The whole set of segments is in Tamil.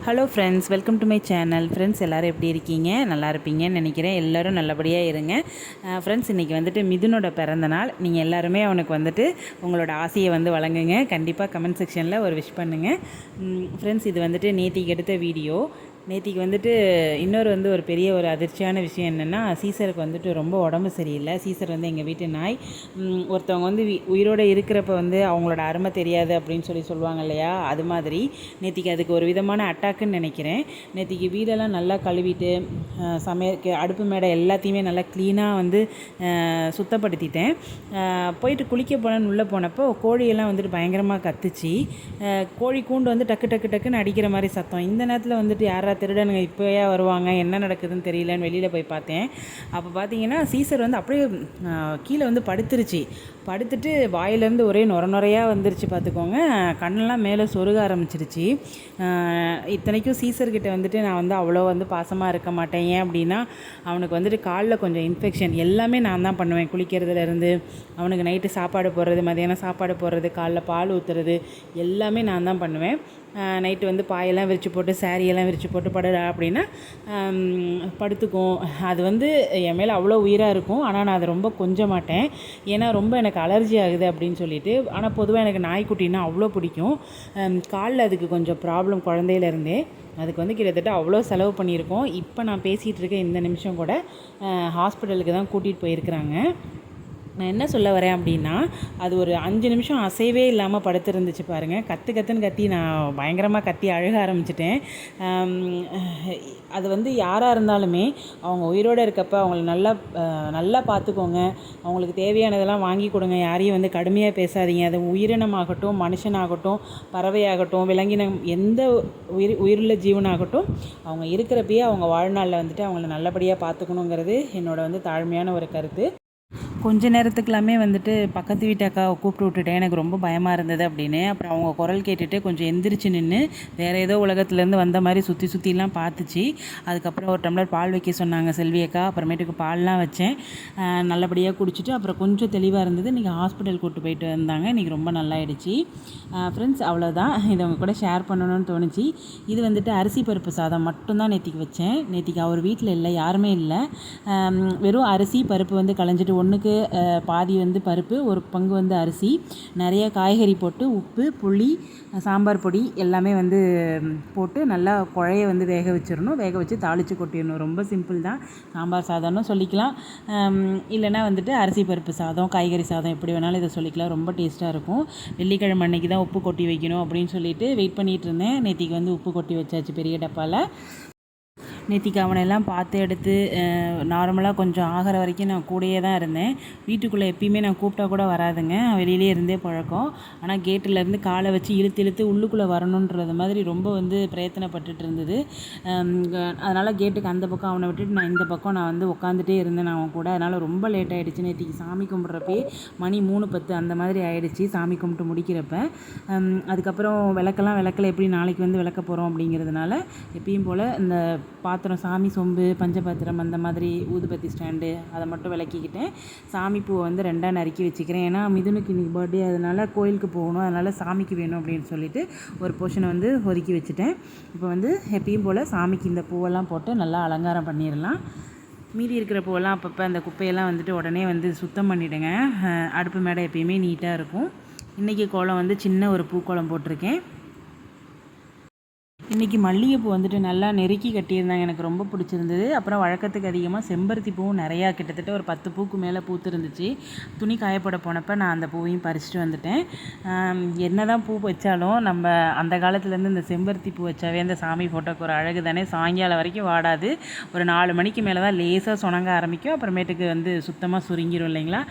Hello friends welcome to my channel friends எல்லோரும் எப்படி இருக்கீங்க? நல்லா இருப்பீங்கன்னு நினைக்கிறேன். எல்லோரும் நல்லபடியாக இருங்க. ஃப்ரெண்ட்ஸ் இன்றைக்கி வந்துட்டு மிதுனோட பிறந்த நாள். நீங்கள் எல்லாருமே அவனுக்கு வந்துட்டு உங்களோட ஆசையை வந்து வழங்குங்க. கண்டிப்பாக கமெண்ட் செக்ஷனில் ஒரு விஷ் பண்ணுங்கள் ஃப்ரெண்ட்ஸ் இது வந்துட்டு நேத்திக்கு எடுத்த வீடியோ நேத்திக்கு வந்துட்டு இன்னொரு வந்து ஒரு பெரிய ஒரு அதிர்ச்சியான விஷயம் என்னென்னா சீசருக்கு வந்துட்டு ரொம்ப உடம்பு சரியில்லை. சீசர் வந்து எங்கள் வீட்டு நாய். ஒருத்தவங்க வந்து உயிரோடு உயிரோட இருக்கிறப்ப வந்து அவங்களோட அருமை தெரியாது அப்படின்னு சொல்லி சொல்லுவாங்க இல்லையா? அது மாதிரி நேத்திக்கு அதுக்கு ஒரு விதமான அட்டாக்குன்னு நினைக்கிறேன். நேத்திக்கு வீடெல்லாம் நல்லா கழுவிட்டு அஹ், சமையல் அடுப்பு மேடை எல்லாத்தையுமே நல்லா க்ளீனாக வந்து சுத்தப்படுத்திட்டேன். போயிட்டு குளிக்க போனேன்னு உள்ளே போனப்போ கோழியெல்லாம் வந்துட்டு பயங்கரமாக கத்துச்சு. கோழி கூண்டு வந்து டக்கு டக்கு டக்குன்னு அடிக்கிற மாதிரி சத்தம். இந்த நேரத்தில் வந்துட்டு யாரா திருடனுங்க இப்போயே வருவாங்க. என்ன நடக்குதுன்னு தெரியலன்னு வெளியில் போய் பார்த்தேன். அப்போ பார்த்தீங்கன்னா சீசர் வந்து அப்படியே கீழே வந்து படுத்துருச்சு. படுத்துட்டு வாயிலேருந்து ஒரே நுர நுறையாக வந்துருச்சு பார்த்துக்கோங்க. கண்ணெல்லாம் மேலே சொருக ஆரம்பிச்சிருச்சு. இத்தனைக்கும் சீசர்கிட்ட வந்துட்டு நான் வந்து அவ்வளோ வந்து பாசமாக இருக்க மாட்டேன். ஏன் அப்படின்னா அவனுக்கு வந்துட்டு காலில் கொஞ்சம் இன்ஃபெக்ஷன் எல்லாமே நான் தான் பண்ணுவேன். குளிக்கிறதுலேருந்து அவனுக்கு நைட்டு சாப்பாடு போடுறது மதியானம் சாப்பாடு போடுறது காலைல பால் ஊற்றுறது எல்லாமே நான் தான் பண்ணுவேன். நைட்டு வந்து பாயெல்லாம் விரித்து போட்டு சாரியெல்லாம் விரித்து போட்டு படுறா அப்படின்னா படுத்துக்கும். அது வந்து என் மேலே அவ்வளோ உயிராக இருக்கும். ஆனால் நான் அதை ரொம்ப கொஞ்ச மாட்டேன். ஏன்னா ரொம்ப எனக்கு அலர்ஜி ஆகுது அப்படின்னு சொல்லிட்டு ஆனால் பொதுவாக எனக்கு நாய்க்குட்டினா அவ்வளோ பிடிக்கும். காலில் அதுக்கு கொஞ்சம் ப்ராப்ளம் குழந்தையிலேருந்தே அதுக்கு வந்து கிட்டத்தட்ட அவ்வளோ செலவு பண்ணியிருக்கோம். இப்போ நான் பேசிகிட்டு இருக்க இந்த நிமிஷம் கூட ஹாஸ்பிட்டலுக்கு தான் கூட்டிகிட்டு போயிருக்கிறாங்க. நான் என்ன சொல்ல வரேன் அப்படின்னா அது ஒரு அஞ்சு நிமிஷம் அசைவே இல்லாமல் படுத்திருந்துச்சு பாருங்கள் கற்று கத்துன்னு கத்தி நான் பயங்கரமாக கத்தி அழுக ஆரம்பிச்சிட்டேன். அது வந்து யாராக இருந்தாலுமே அவங்க உயிரோடு இருக்கப்ப அவங்கள நல்லா நல்லா பார்த்துக்கோங்க அவங்களுக்கு தேவையானதெல்லாம் வாங்கி கொடுங்க. யாரையும் வந்து கடுமையாக பேசாதீங்க. அது உயிரினமாகட்டும் மனுஷனாகட்டும் பறவையாகட்டும் விலங்கினம் எந்த உயிர் உயிருள்ள ஜீவனாகட்டும் அவங்க இருக்கிறப்பயே அவங்க வாழ்நாளில் வந்துட்டு அவங்கள நல்லபடியாக பார்த்துக்கணுங்கிறது என்னோட வந்து தாழ்மையான ஒரு கருத்து. கொஞ்ச நேரத்துக்கெல்லாமே வந்துட்டு பக்கத்து வீட்டு அக்காவை கூப்பிட்டு விட்டுட்டேன். எனக்கு ரொம்ப பயமாக இருந்தது அப்படின்னு. அப்புறம் அவங்க குரல் கேட்டுட்டு கொஞ்சம் எந்திரிச்சு நின்று வேறு ஏதோ உலகத்துலேருந்து வந்த மாதிரி சுற்றி சுற்றிலாம் பார்த்துச்சு. அதுக்கப்புறம் ஒரு டம்ளர் பால் வைக்க சொன்னாங்க செல்வி அக்கா. அப்புறமேட்டுக்கு பால்லாம் வச்சேன். நல்லபடியாக குடிச்சிட்டு அப்புறம் கொஞ்சம் தெளிவாக இருந்தது. இன்றைக்கி ஹாஸ்பிட்டல் கூப்பிட்டு போயிட்டு வந்தாங்க. இன்றைக்கி ரொம்ப நல்லாயிடுச்சு. ஃப்ரெண்ட்ஸ் அவ்வளோதான் இதை அவங்க கூட ஷேர் பண்ணணும்னு தோணுச்சு. இது வந்துட்டு அரிசி பருப்பு சாதம் மட்டும்தான் நேற்றுக்கு வச்சேன். நேற்றுக்கு அவர் வீட்டில் இல்லை யாருமே இல்லை. வெறும் அரிசி பருப்பு வந்து களைஞ்சிட்டு ஒன்றுக்கு பாதி வந்து பருப்பு ஒரு பங்கு வந்து அரிசி நிறைய காய்கறி போட்டு உப்பு புளி சாம்பார் பொடி எல்லாமே வந்து போட்டு நல்லா குழைய வந்து வேக வச்சிடணும். வேக வச்சு தாளித்து கொட்டிடணும். ரொம்ப சிம்பிள் தான். சாம்பார் சாதம்னு சொல்லிக்கலாம். இல்லைன்னா வந்துட்டு அரிசி பருப்பு சாதம் காய்கறி சாதம் எப்படி வேணாலும் இதை சொல்லிக்கலாம். ரொம்ப டேஸ்ட்டாக இருக்கும். வெள்ளிக்கிழமை அன்னைக்கு தான் உப்பு கொட்டி வைக்கணும் அப்படின்னு சொல்லிட்டு வெயிட் பண்ணிகிட்டு இருந்தேன். நேற்றுக்கு வந்து உப்பு கொட்டி வச்சாச்சு பெரிய டப்பாவில் நேத்திக்கு அவனெல்லாம் பார்த்து எடுத்து நார்மலாக கொஞ்சம் ஆகிற வரைக்கும் நான் கூடயே தான் இருந்தேன். வீட்டுக்குள்ளே எப்பயுமே நான் கூப்பிட்டா கூட வராதுங்க. வெளியிலே இருந்தே பழக்கம். ஆனால் கேட்டிலேருந்து காலை வச்சு இழுத்து இழுத்து உள்ளுக்குள்ளே வரணுன்றது மாதிரி ரொம்ப வந்து பிரயத்தனப்பட்டுட்டு இருந்தது. அதனால் கேட்டுக்கு அந்த பக்கம் அவனை விட்டுட்டு நான் இந்த பக்கம் நான் வந்து உட்காந்துட்டே இருந்தேன் அவன் கூட. அதனால் ரொம்ப லேட் ஆகிடுச்சு நேற்றுக்கு சாமி கும்பிட்றப்பே மணி மூணு பத்து அந்த மாதிரி ஆகிடுச்சி சாமி கும்பிட்டு முடிக்கிறப்ப. அதுக்கப்புறம் விளக்கெல்லாம் விளக்கல எப்படி நாளைக்கு வந்து விளக்க போகிறோம் அப்படிங்கிறதுனால எப்பயும் போல் இந்த பாத்திரம் சாமி சொம்பு பஞ்சபாத்திரம் அந்த மாதிரி ஊதுபத்தி ஸ்டாண்டு அதை மட்டும் விளக்கிக்கிட்டேன். சாமி பூவை வந்து ரெண்டாக நறுக்கி வச்சுக்கிறேன். ஏன்னா மிதுனுக்கு இன்றைக்கி பர்த்டே அதனால் கோயிலுக்கு போகணும். அதனால் சாமிக்கு வேணும் அப்படின்னு சொல்லிட்டு ஒரு போர்ஷனை வந்து ஒதுக்கி வச்சுட்டேன். இப்போ வந்து எப்பயும் போல் சாமிக்கு இந்த பூவெல்லாம் போட்டு நல்லா அலங்காரம் பண்ணிடலாம். மீதி இருக்கிற பூவெல்லாம் அப்பப்போ அந்த குப்பையெல்லாம் வந்துட்டு உடனே வந்து சுத்தம் பண்ணிவிடுங்க அடுப்பு மேடை எப்பயுமே நீட்டாக இருக்கும். இன்றைக்கி கோலம் வந்து சின்ன ஒரு பூக்கோலம் போட்டிருக்கேன். இன்றைக்கி மல்லிகைப்பூ வந்துட்டு நல்லா நெருக்கி கட்டியிருந்தாங்க. எனக்கு ரொம்ப பிடிச்சிருந்தது. அப்புறம் வழக்கத்துக்கு அதிகமாக செம்பருத்தி பூவும் நிறையா கிட்டத்தட்ட ஒரு பத்து பூக்கு மேலே பூத்துருந்துச்சு. துணி காயப்பட போனப்போ நான் அந்த பூவையும் பறிச்சுட்டு வந்துட்டேன். என்ன தான் பூ வச்சாலும் நம்ம அந்த காலத்துலேருந்து இந்த செம்பருத்தி பூ வச்சாவே அந்த சாமி ஃபோட்டோக்கு ஒரு அழகு தானே. சாயங்காலம் வரைக்கும் வாடாது. ஒரு நாலு மணிக்கு மேலே தான் லேசாக சுணங்க ஆரம்பிக்கும். அப்புறமேட்டுக்கு வந்து சுத்தமாக சுருங்கிரும் இல்லைங்களா?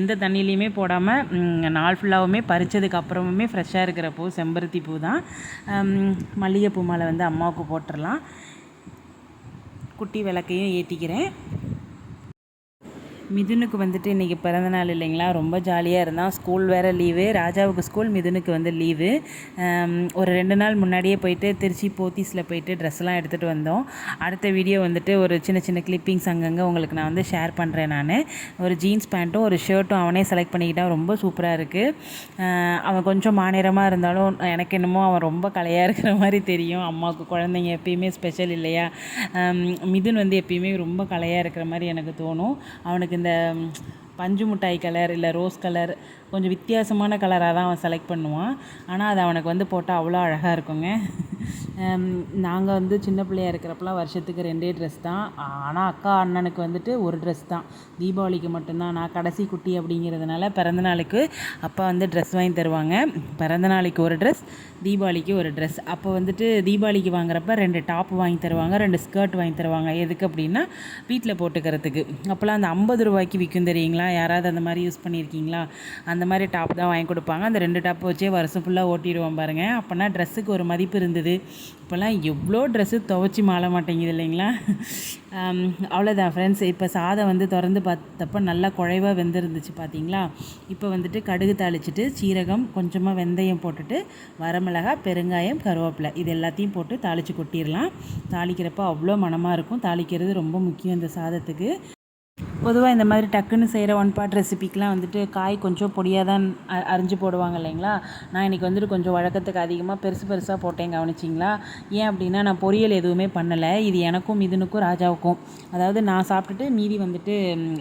எந்த தண்ணியிலையுமே போடாமல் நாள் ஃபுல்லாகவுமே பறிச்சதுக்கு அப்புறமுமே ஃப்ரெஷ்ஷாக இருக்கிற பூ செம்பருத்தி பூ தான். மல்லிகைப்பூ மாலை வந்து அம்மாவுக்கு போட்டுடலாம் குட்டி விளக்கையும் ஏற்றிக்கிறேன் மிதுனுக்கு வந்துட்டு இன்றைக்கி பிறந்த நாள் இல்லைங்களா? ரொம்ப ஜாலியாக இருந்தான். ஸ்கூல் வேறு லீவு. ராஜாவுக்கு ஸ்கூல் மிதுனுக்கு வந்து லீவு. ஒரு ரெண்டு நாள் முன்னாடியே போயிட்டு திருச்சி போத்தீஸில் போயிட்டு ட்ரெஸ்லாம் எடுத்துகிட்டு வந்தோம். அடுத்த வீடியோ வந்துட்டு ஒரு சின்ன சின்ன கிளிப்பிங்ஸ் அங்கங்கே உங்களுக்கு நான் வந்து ஷேர் பண்ணுறேன் நான். ஒரு ஜீன்ஸ் பேண்ட்டும் ஒரு ஷர்ட்டும் அவனே செலக்ட் பண்ணிக்கிட்டான் ரொம்ப சூப்பராக இருக்குது அவன் கொஞ்சம் மாநிலமாக இருந்தாலும் எனக்கு என்னமோ அவன் ரொம்ப கலையாக இருக்கிற மாதிரி தெரியும். அம்மாவுக்கு குழந்தைங்க எப்பயுமே ஸ்பெஷல் இல்லையா? மிதுன் வந்து எப்பயுமே ரொம்ப கலையாக இருக்கிற மாதிரி எனக்கு தோணும். அவனுக்கு இந்த பஞ்சு மிட்டாய் கலர் இல்லை ரோஸ் கலர் கொஞ்சம் வித்தியாசமான கலராக தான் அவன் செலக்ட் பண்ணுவான். ஆனால் அது அவனுக்கு வந்து போட்டால் அவ்வளோ அழகாக இருக்குங்க. நாங்கள் வந்து சின்ன பிள்ளையா இருக்கிறப்பலாம் வருஷத்துக்கு ரெண்டே ட்ரெஸ் தான். ஆனால் அக்கா அண்ணனுக்கு வந்துட்டு ஒரு ட்ரெஸ் தான். தீபாவளிக்கு மட்டும்தான். நான் கடைசி குட்டி அப்படிங்கிறதுனால பிறந்த நாளுக்கு அப்பா வந்து ட்ரெஸ் வாங்கி தருவாங்க. பிறந்த நாளைக்கு ஒரு ட்ரெஸ் தீபாவளிக்கு ஒரு ட்ரெஸ் அப்போ வந்துட்டு தீபாவளிக்கு வாங்குறப்ப ரெண்டு டாப் வாங்கி தருவாங்க ரெண்டு ஸ்கர்ட் வாங்கி தருவாங்க. எதுக்கு அப்படின்னா வீட்டில் போட்டுக்கிறதுக்கு. அப்போல்லாம் அந்த ஐம்பது ரூபாய்க்கு விற்கும் தெரியுங்களா? யாராவது அந்த மாதிரி யூஸ் பண்ணியிருக்கீங்களா? அந்த அந்த மாதிரி டாப் தான் வாங்கி கொடுப்பாங்க. அந்த ரெண்டு டாப் வச்சே வருஷம் ஃபுல்லாக ஓட்டிடுவோம் பாருங்கள் அப்போனா ட்ரெஸ்ஸுக்கு ஒரு மதிப்பு இருந்தது. இப்போல்லாம் எவ்வளோ ட்ரெஸ்ஸு துவச்சி மாற மாட்டேங்குது இல்லைங்களா? அவ்வளோதான் ஃப்ரெண்ட்ஸ் இப்போ சாதம் வந்து திறந்து பார்த்தப்போ நல்லா குழைவாக வெந்திருந்துச்சு பார்த்தீங்களா இப்போ வந்துட்டு கடுகு தாளிச்சிட்டு சீரகம் கொஞ்சமாக வெந்தயம் போட்டுட்டு வரமிளகா பெருங்காயம் கருவேப்பிலை இது எல்லாத்தையும் போட்டு தாளித்து கொட்டிடலாம். தாளிக்கிறப்போ அவ்வளோ மனமாக இருக்கும். தாளிக்கிறது ரொம்ப முக்கியம் இந்த சாதத்துக்கு. பொதுவாக இந்த மாதிரி டக்குன்னு செய்கிற ஒன் பார்ட் ரெசிபிக்கெலாம் வந்துட்டு காய் கொஞ்சம் பொடியாக தான் அரிஞ்சு போடுவாங்க இல்லைங்களா? நான் இன்றைக்கி வந்துட்டு கொஞ்சம் வழக்கத்துக்கு அதிகமாக பெருசு பெருசாக போட்டேன் கவனிச்சிங்களா? ஏன் அப்படின்னா நான் பொரியல் எதுவுமே பண்ணலை. இது எனக்கும் இதுனுக்கும் ராஜாவுக்கும். அதாவது நான் சாப்பிட்டுட்டு மீதி வந்துட்டு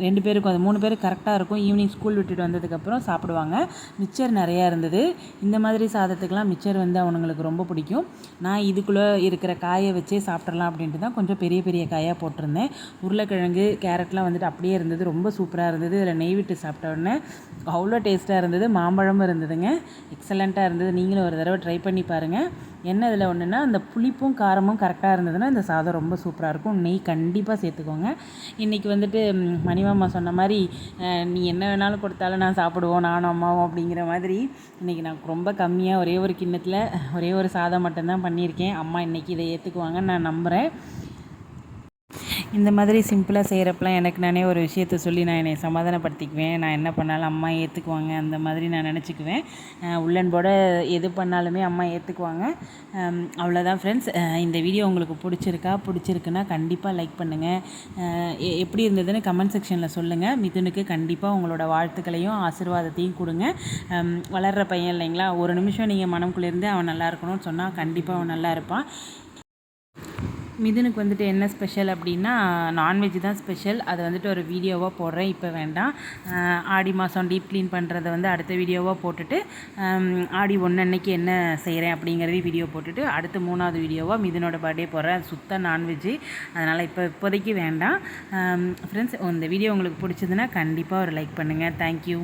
ரெண்டு பேருக்கும் அது மூணு பேருக்கு கரெக்டாக இருக்கும். ஈவினிங் ஸ்கூல் விட்டுட்டு வந்ததுக்கப்புறம் சாப்பிடுவாங்க. மிச்சர் நிறையா இருந்தது. இந்த மாதிரி சாதத்துக்கெலாம் மிச்சர் வந்து அவனுங்களுக்கு ரொம்ப பிடிக்கும். நான் இதுக்குள்ளே இருக்கிற காயை வச்சே சாப்பிட்றலாம் அப்படின்ட்டு தான் கொஞ்சம் பெரிய பெரிய காயாக போட்டிருந்தேன். உருளைக்கிழங்கு கேரட்லாம் வந்துட்டு அப்படியே அப்படியே இருந்தது. ரொம்ப சூப்பராக இருந்தது. இதில் நெய் விட்டு சாப்பிட்ட உடனே அவ்வளோ டேஸ்ட்டாக இருந்தது. மாம்பழமும் இருந்ததுங்க. எக்ஸலண்ட்டாக இருந்தது. நீங்களும் ஒரு தடவை ட்ரை பண்ணி பாருங்கள் என்ன இதில் ஒன்றுனா அந்த புளிப்பும் காரமும் கரெக்டாக இருந்ததுன்னா இந்த சாதம் ரொம்ப சூப்பராக இருக்கும். நெய் கண்டிப்பாக சேர்த்துக்கோங்க. இன்றைக்கி வந்துட்டு மணிமாமா சொன்ன மாதிரி நீ என்ன வேணாலும் கொடுத்தாலும் நான் சாப்பிடுவோம் நானும் அம்மாவும் அப்படிங்கிற மாதிரி இன்றைக்கி நான் ரொம்ப கம்மியாக ஒரே ஒரு கிண்ணத்தில் ஒரே ஒரு சாதம் மட்டும்தான் பண்ணியிருக்கேன். அம்மா இன்றைக்கி இதை ஏற்றுக்குவாங்கன்னு நான் நம்புகிறேன் இந்த மாதிரி சிம்பிளாக செய்கிறப்பலாம் எனக்கு நானே ஒரு விஷயத்த சொல்லி நான் என்னை சமாதானப்படுத்திக்குவேன். நான் என்ன பண்ணாலும் அம்மா ஏற்றுக்குவாங்க அந்த மாதிரி நான் நினச்சிக்குவேன். உள்ளன்போட எது பண்ணாலுமே அம்மா ஏற்றுக்குவாங்க அவ்வளோதான் ஃப்ரெண்ட்ஸ் இந்த வீடியோ உங்களுக்கு பிடிச்சிருக்கா? பிடிச்சிருக்குன்னா கண்டிப்பாக லைக் பண்ணுங்கள் எப்படி இருந்ததுன்னு கமெண்ட் செக்ஷனில் சொல்லுங்கள் மிதுனுக்கு கண்டிப்பாக உங்களோட வாழ்த்துக்களையும் ஆசிர்வாதத்தையும் கொடுங்க. வளர்கிற பையன் இல்லைங்களா? ஒரு நிமிஷம் நீங்கள் மனம்குள்ளேருந்து அவன் நல்லா இருக்கணும்னு சொன்னால் கண்டிப்பாக அவன் நல்லா இருப்பான். மிதுனுக்கு வந்துட்டு என்ன ஸ்பெஷல் அப்படின்னா நான்வெஜ் தான் ஸ்பெஷல் அதை வந்துட்டு ஒரு வீடியோவாக போடுறேன். இப்போ வேண்டாம். ஆடி மாதம் டீப் க்ளீன் பண்ணுறத வந்து அடுத்த வீடியோவாக போட்டுட்டு ஆடி ஒன்று அன்னைக்கு என்ன செய்கிறேன் அப்படிங்கிறதையும் வீடியோ போட்டுட்டு அடுத்த மூணாவது வீடியோவாக மிதுனோட பர்த்டே போடுறேன். சுத்த நான்வெஜ்ஜு அதனால் இப்போ இப்போதைக்கு வேண்டாம். ஃப்ரெண்ட்ஸ் இந்த வீடியோ உங்களுக்கு பிடிச்சதுன்னா கண்டிப்பாக ஒரு லைக் பண்ணுங்கள் தேங்க்யூ